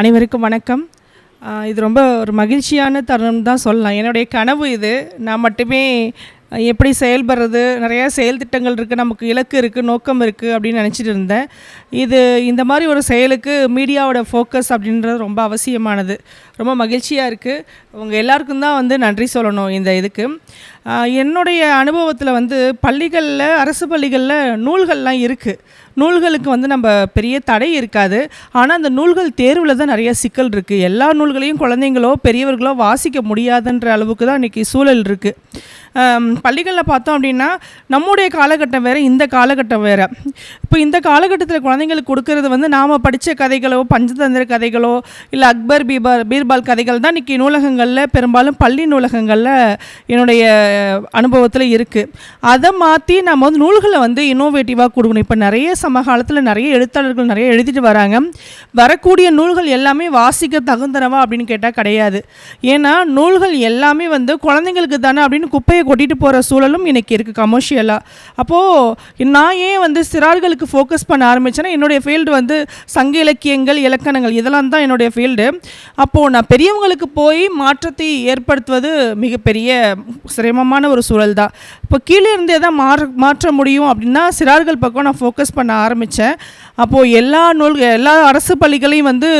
அனைவருக்கும் வணக்கம். இது ரொம்ப ஒரு மகிழ்ச்சியான தருணம் தான் சொல்லலாம். என்னுடைய கனவு இது. நான் மட்டுமே எப்படி செயல்படுறது நிறையா செயல் திட்டங்கள் இருக்குது நமக்கு இலக்கு இருக்குது நோக்கம் இருக்குது அப்படின்னு நினச்சிட்டு இருந்தேன். இது இந்த மாதிரி ஒரு செயலுக்கு மீடியாவோட ஃபோக்கஸ் அப்படின்றது ரொம்ப அவசியமானது. ரொம்ப மகிழ்ச்சியாக இருக்குது உங்கள் எல்லாருக்கும் தான் வந்து நன்றி சொல்லணும் இந்த இதுக்கு. என்னுடைய அனுபவத்தில் வந்து பள்ளிகளில் அரசு பள்ளிகளில் நூல்கள்லாம் இருக்குது நூல்களுக்கு வந்து நம்ம பெரிய தடை இருக்காது. ஆனால் அந்த நூல்கள் தேர்வில் தான் நிறைய சிக்கல் இருக்குது எல்லா நூல்களையும் குழந்தைங்களோ பெரியவர்களோ வாசிக்க முடியாதுன்ற அளவுக்கு தான் இன்றைக்கி சூழல் இருக்குது பள்ளிகளில் பார்த்தோம் அப்படின்னா நம்முடைய காலகட்டம் வேறு இந்த காலகட்டம் வேறு. இப்போ இந்த காலகட்டத்தில் குழந்தைங்களுக்கு கொடுக்கறது வந்து நாம் படித்த கதைகளோ பஞ்சதந்திர கதைகளோ இல்லை அக்பர் பீபால் பீர்பால் கதைகள் தான் இன்றைக்கி நூலகங்களில் பெரும்பாலும் பள்ளி நூலகங்களில் என்னுடைய அனுபவத்தில் இருக்குது அதை மாற்றி நம்ம வந்து நூல்களை வந்து இன்னோவேட்டிவாக கொடுக்கணும். இப்போ நிறைய சமகாலத்தில் நிறைய எழுத்தாளர்கள் நிறைய எழுதிட்டு வராங்க. வரக்கூடிய நூல்கள் எல்லாமே வாசிக்க தகுந்தனவா அப்படின்னு கேட்டால் கிடையாது. ஏன்னா நூல்கள் எல்லாமே வந்து குழந்தைங்களுக்கு தானே அப்படின்னு குப்பையை கொட்டிட்டு போகிற சூழலும் இன்றைக்கி இருக்குது கமர்ஷியலாக அப்போது நான் ஏன் வந்து சிறார்களுக்கு ஃபோக்கஸ் பண்ண ஆரம்பித்தேன்னா என்னுடைய ஃபீல்டு வந்து சங்க இலக்கியங்கள் இலக்கணங்கள் இதெல்லாம் தான் என்னுடைய ஃபீல்டு அப்போது நான் பெரியவங்களுக்கு போய் மாற்றத்தை ஏற்படுத்துவது மிகப்பெரிய சிரமமான ஒரு சூழல் தான் இப்போ கீழே இருந்தே தான் மாற மாற்ற முடியும் அப்படின்னா சிறார்கள் பக்கம் நான் ஃபோக்கஸ் பண்ண ஆரம்பித்தேன் அப்போது எல்லா நூல் எல்லா அரசு பள்ளிகளையும் வந்து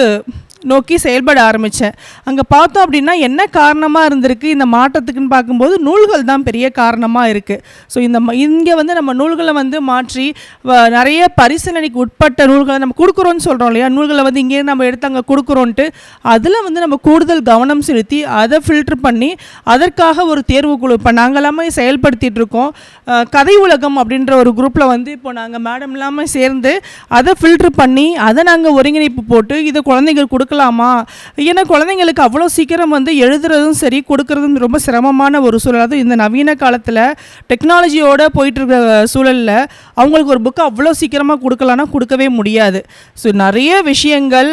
நோக்கி செயல்பட ஆரம்பித்தேன் அங்கே பார்த்தோம் அப்படின்னா என்ன காரணமாக இருந்திருக்கு? இந்த மாற்றத்துக்குன்னு பார்க்கும்போது நூல்கள் தான் பெரிய காரணமாக இருக்குது ஸோ இந்த இங்கே வந்து நம்ம நூல்களை வந்து மாற்றி வ- நிறைய பரிசீலனைக்கு உட்பட்ட நூல்களை நம்ம கொடுக்குறோன்னு சொல்கிறோம் இல்லையா? நூல்களை வந்து இங்கே நம்ம எடுத்து அங்கே கொடுக்குறோன்ட்டு அதில் வந்து நம்ம கூடுதல் கவனம் செலுத்தி அதை ஃபில்டர் பண்ணி அதற்காக ஒரு தேர்வு குழு இப்போ நாங்கள் எல்லாமே செயல்படுத்திட்டு இருக்கோம். கதை உலகம் அப்படின்ற ஒரு குரூப்பில் வந்து இப்போ நாங்கள் மேடம் எல்லாமே சேர்ந்து அதை ஃபில்டர் பண்ணி அதை நாங்கள் ஒருங்கிணைப்பு போட்டு இதை குழந்தைகள் கொடுக்கலாமா ஏன்னா குழந்தைங்களுக்கு அவ்வளோ சீக்கிரம் வந்து எழுதுறதும் சரி கொடுக்கறதும் ரொம்ப சிரமமான ஒரு சூழல். அதுவும் இந்த நவீன காலத்தில் டெக்னாலஜியோட போயிட்டு இருக்கிற சூழலில் அவங்களுக்கு ஒரு புக்கு அவ்வளோ சீக்கிரமாக கொடுக்கலான்னா கொடுக்கவே முடியாது. ஸோ நிறைய விஷயங்கள்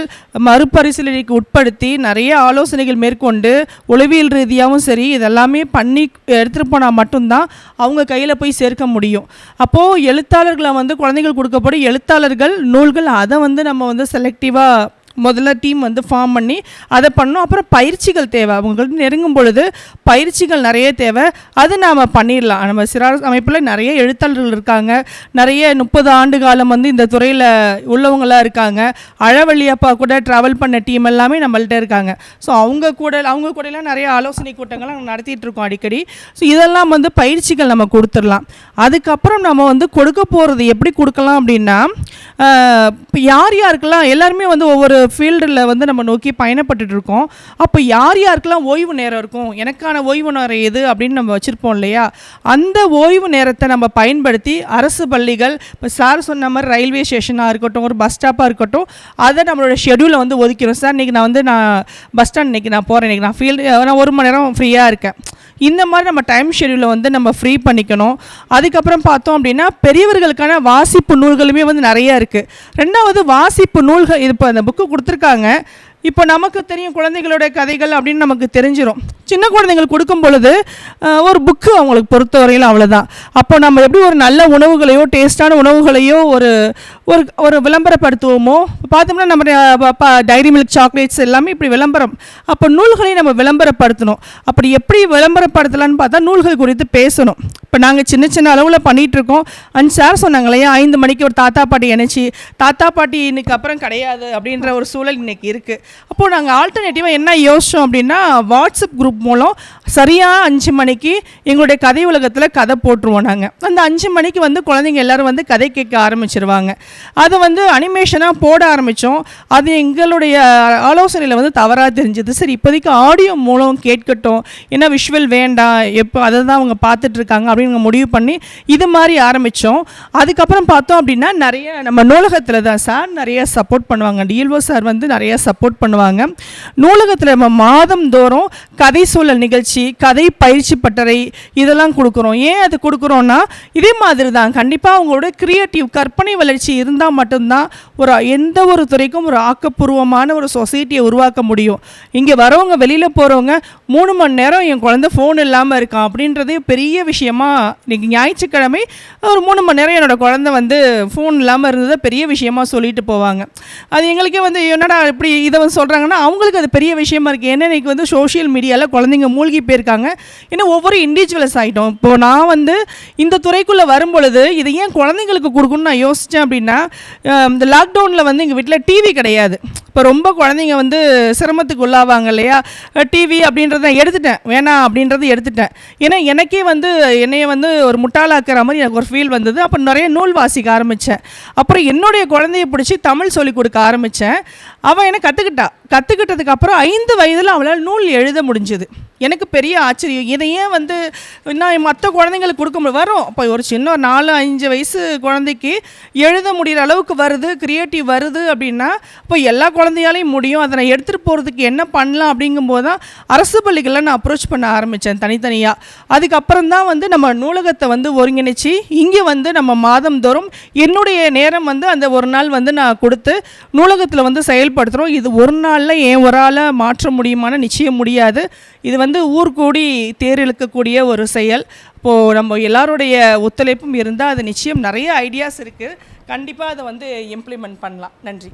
மறுபரிசீலனைக்கு உட்படுத்தி நிறைய ஆலோசனைகள் மேற்கொண்டு உளவியல் ரீதியாகவும் சரி இதெல்லாமே பண்ணி எடுத்துகிட்டு போனால் மட்டும்தான் அவங்க கையில் போய் சேர்க்க முடியும். அப்போது எழுத்தாளர்களை வந்து குழந்தைகள் கொடுக்கப்படும் எழுத்தாளர்கள் நூல்கள் அதை வந்து நம்ம வந்து செலக்டிவாக முதல்ல டீம் வந்து ஃபார்ம் பண்ணி அதை பண்ணோம் அப்புறம் பயிற்சிகள் தேவை. அவங்களுக்கு நெருங்கும் பொழுது பயிற்சிகள் நிறைய தேவை. அது நாம் பண்ணிடலாம். நம்ம சிறார் அமைப்பில் நிறைய எழுத்தாளர்கள் இருக்காங்க. நிறைய முப்பது ஆண்டு காலம் வந்து இந்த துறையில் உள்ளவங்களாம் இருக்காங்க. அழவள்ளி அப்பா கூட ட்ராவல் பண்ண டீம் எல்லாமே நம்மள்ட்ட இருக்காங்க. ஸோ அவங்க கூட அவங்க கூடலாம் நிறைய ஆலோசனை கூட்டங்கள் நாங்கள் நடத்திட்டு இருக்கோம் அடிக்கடி. ஸோ இதெல்லாம் வந்து பயிற்சிகள் நம்ம கொடுத்துடலாம். அதுக்கப்புறம் நம்ம வந்து கொடுக்க போகிறது எப்படி கொடுக்கலாம் அப்படின்னா இப்போ யார் யாருக்கெல்லாம் எல்லாருமே வந்து ஒவ்வொரு ஃபீல்டில் வந்து நம்ம நோக்கி பயணப்பட்டுட்டு இருக்கோம் அப்போ யார் யாருக்கெல்லாம் ஓய்வு நேரம் இருக்கும்? எனக்கான ஓய்வு நேரம் எது? அப்படின்னு நம்ம வச்சுருப்போம் இல்லையா? அந்த ஓய்வு நேரத்தை நம்ம பயன்படுத்தி அரசு பள்ளிகள் இப்போ சார் சொன்ன மாதிரி ரயில்வே ஸ்டேஷனாக இருக்கட்டும் ஒரு பஸ் ஸ்டாப்பாக இருக்கட்டும் அதை நம்மளோட ஷெடியூலை வந்து ஒதுக்கிறோம் சார் இன்றைக்கி நான் வந்து நான் பஸ் ஸ்டாண்ட் இன்றைக்கி நான் போகிறேன் இன்றைக்கி நான் ஃபீல்டு நான் ஒரு மணி நேரம் ஃப்ரீயாக இருக்கேன். இந்த மாதிரி நம்ம டைம் ஷெடியூலை வந்து நம்ம ஃப்ரீ பண்ணிக்கணும். அதுக்கப்புறம் பார்த்தோம் அப்படின்னா பெரியவர்களுக்கான வாசிப்பு நூல்களுமே வந்து நிறைய இருக்குது ரெண்டாவது வாசிப்பு நூல்கள் இது இப்போ அந்த புக்கு கொடுத்துருக்காங்க. இப்போ நமக்கு தெரியும் குழந்தைகளுடைய கதைகள் அப்படின்னு நமக்கு தெரிஞ்சிடும் சின்ன குழந்தைங்களுக்கு கொடுக்கும் பொழுது ஒரு புக்கு அவங்களுக்கு பொறுத்தவரையில் அவ்வளோதான் அப்போ நம்ம எப்படி ஒரு நல்ல உணவுகளையோ டேஸ்டான உணவுகளையோ ஒரு ஒரு ஒரு விளம்பரப்படுத்துவோமோ? பார்த்தோம்னா நம்ம டைரி மில்க் சாக்லேட்ஸ் எல்லாமே இப்படி விளம்பரம். அப்போ நூல்களை நம்ம விளம்பரப்படுத்தணும். அப்படி எப்படி விளம்பரப்படுத்தலாம்னு பார்த்தா நூல்கள் குறித்து பேசணும். இப்போ நாங்கள் சின்ன சின்ன அளவில் பண்ணிகிட்ருக்கோம் இருக்கோம் அண்ட் சார் சொன்னாங்க இல்லையா ஐந்து மணிக்கு ஒரு தாத்தா பாட்டி இணைச்சி தாத்தா பாட்டி இன்னைக்கு அப்புறம் கிடையாது அப்படின்ற ஒரு சூழல் இன்னைக்கு இருக்குது அப்போது நாங்கள் ஆல்டர்னேட்டிவாக என்ன யோசித்தோம் அப்படின்னா வாட்ஸ்அப் குரூப் மூலம் சரியாக அஞ்சு மணிக்கு எங்களுடைய கதை உலகத்தில் கதை போட்டுருவோம் நாங்கள் அந்த அஞ்சு மணிக்கு வந்து குழந்தைங்க எல்லோரும் வந்து கதை கேட்க ஆரம்பிச்சிருவாங்க. அதை வந்து அனிமேஷனாக போட ஆரம்பித்தோம் அது எங்களுடைய ஆலோசனையில் வந்து தவறாக தெரிஞ்சது. சரி இப்போதைக்கு ஆடியோ மூலம் கேட்கட்டும். ஏன்னா விஷுவல் வேண்டாம். எப்போ அதை தான் அவங்க பார்த்துட்ருக்காங்க அப்படின்னு முடிவு பண்ணி இது மாதிரி ஆரம்பித்தோம் அதுக்கப்புறம் பார்த்தோம் அப்படின்னா நிறைய நம்ம நூலகத்தில் தான் சார் நிறைய சப்போர்ட் பண்ணுவாங்க. டிஎல்ஓ சார் வந்து நிறைய சப்போர்ட் பண்ணுவாங்க. நூலகத்தில் நம்ம மாதந்தோறும் கதை சூழல் நிகழ்ச்சி கதை பயிற்சி பட்டறை இதெல்லாம் கொடுக்குறோம். ஏன் அது கொடுக்குறோன்னா இதே மாதிரி தான் கண்டிப்பாக அவங்களோட கிரியேட்டிவ் கற்பனை வளர்ச்சி இருந்தால் மட்டும்தான் ஒரு எந்த ஒரு துறைக்கும் ஒரு ஆக்கப்பூர்வமான ஒரு சொசைட்டியை உருவாக்க முடியும். இங்கே வரவங்க வெளியில் போகிறவங்க மூணு மணி நேரம் என் குழந்தை ஃபோன் இல்லாமல் இருக்கான் அப்படின்றதே பெரிய விஷயமா இன்னைக்கு ஞாயிற்றுக்கிழமை ஒரு மூணு மணி நேரம் என்னோட குழந்தை வந்து ஃபோன் இல்லாமல் இருந்ததை பெரிய விஷயமா சொல்லிட்டு போவாங்க. அது எங்களுக்கே வந்து என்னடா இப்படி இதை சொல்கிறாங்கன்னா அவங்களுக்கு அது பெரிய விஷயமா இருக்குது ஏன்னா இன்றைக்கி வந்து சோஷியல் மீடியாவில் குழந்தைங்க மூழ்கி போயிருக்காங்க. ஏன்னா ஒவ்வொரு இண்டிவிஜுவல்ஸ் ஆகிட்டோம் இப்போது நான் வந்து இந்த துறைக்குள்ளே வரும்பொழுது இது ஏன் குழந்தைங்களுக்கு கொடுக்கணும்னு நான் யோசித்தேன் அப்படின்னா இந்த லாக்டவுனில் வந்து எங்கள் வீட்டில் டிவி கிடையாது. இப்போ ரொம்ப குழந்தைங்க வந்து சிரமத்துக்கு உள்ளாவாங்க இல்லையா? டிவி அப்படின்றத எடுத்துட்டேன். வேணாம் அப்படின்றத எடுத்துட்டேன். ஏன்னா எனக்கே வந்து என்னைய வந்து ஒரு முட்டாளாக்குற மாதிரி எனக்கு ஒரு ஃபீல் வந்தது. அப்போ நிறைய நூல் வாசிக்க ஆரம்பித்தேன் அப்புறம் என்னுடைய குழந்தைய பிடிச்சி தமிழ் சொல்லி கொடுக்க ஆரம்பித்தேன் அவன் என்ன about கற்றுக்கிட்டதுக்கு அப்புறம் ஐந்து வயதில் அவளால் நூல் எழுத முடிஞ்சுது. எனக்கு பெரிய ஆச்சரியம். இதை ஏன் வந்து நான் மற்ற குழந்தைங்களுக்கு கொடுக்க முடியும் வரும். இப்போ ஒரு சின்ன ஒரு நாலு அஞ்சு வயசு குழந்தைக்கு எழுத முடிகிற அளவுக்கு வருது க்ரியேட்டிவ் வருது அப்படின்னா இப்போ எல்லா குழந்தையாலையும் முடியும். அதை நான் எடுத்துகிட்டு போகிறதுக்கு என்ன பண்ணலாம் அப்படிங்கும்போது தான் அரசு பள்ளிகளில் நான் அப்ரோச் பண்ண ஆரம்பித்தேன் தனித்தனியாக அதுக்கப்புறம் தான் வந்து நம்ம நூலகத்தை வந்து ஒருங்கிணைச்சி இங்கே வந்து நம்ம மாதந்தோறும் என்னுடைய நேரம் வந்து அந்த ஒரு நாள் வந்து நான் கொடுத்து நூலகத்தில் வந்து செயல்படுத்துகிறோம் இது ஒரு நாள் நாளில் ஏன் ஒரு ஆளை மாற்ற முடியுமான நிச்சயம் முடியாது. இது வந்து ஊர்கூடி தேர் இழுக்கக்கூடிய ஒரு செயல். இப்போது நம்ம எல்லாருடைய ஒத்துழைப்பும் இருந்தால் அது நிச்சயம் நிறைய ஐடியாஸ் இருக்குது கண்டிப்பாக அதை வந்து இம்ப்ளிமெண்ட் பண்ணலாம். நன்றி.